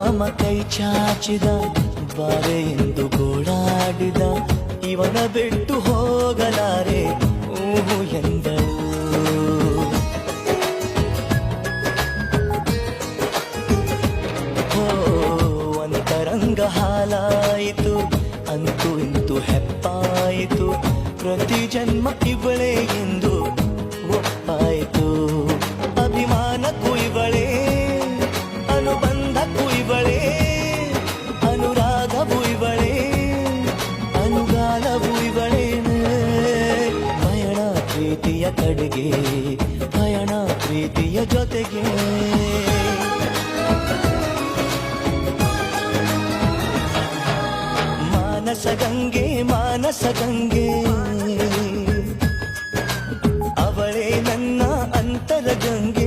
ಅಮ್ಮ ಕೈ ಚಾಚಿದ, ಬಾರೆ ಎಂದು ಗೋಳಾಡಿದ, ಇವನ ಬಿಟ್ಟು ಹೋಗಲಾರೆ ಊಹು ಎಂದಳು. ಹೋ, ಅಂತರಂಗ ಹಾಲಾಯಿತು, ಅಂತೂ ಇಂತು ಹೆಪ್ಪಾಯಿತು, ಪ್ರತಿ ಜನ್ಮ ಇವಳೇ ಕಾಲವು ಇವಳೇನು ಪಯಣ ಪ್ರೀತಿಯ ಕಡೆಗೆ ಪಯಣ ಪ್ರೀತಿಯ ಜೊತೆಗೆ. ಮಾನಸ ಗಂಗೆ ಮಾನಸ ಗಂಗೆ. ಅವಳೇ ನನ್ನ ಅಂತರ ಗಂಗೆ.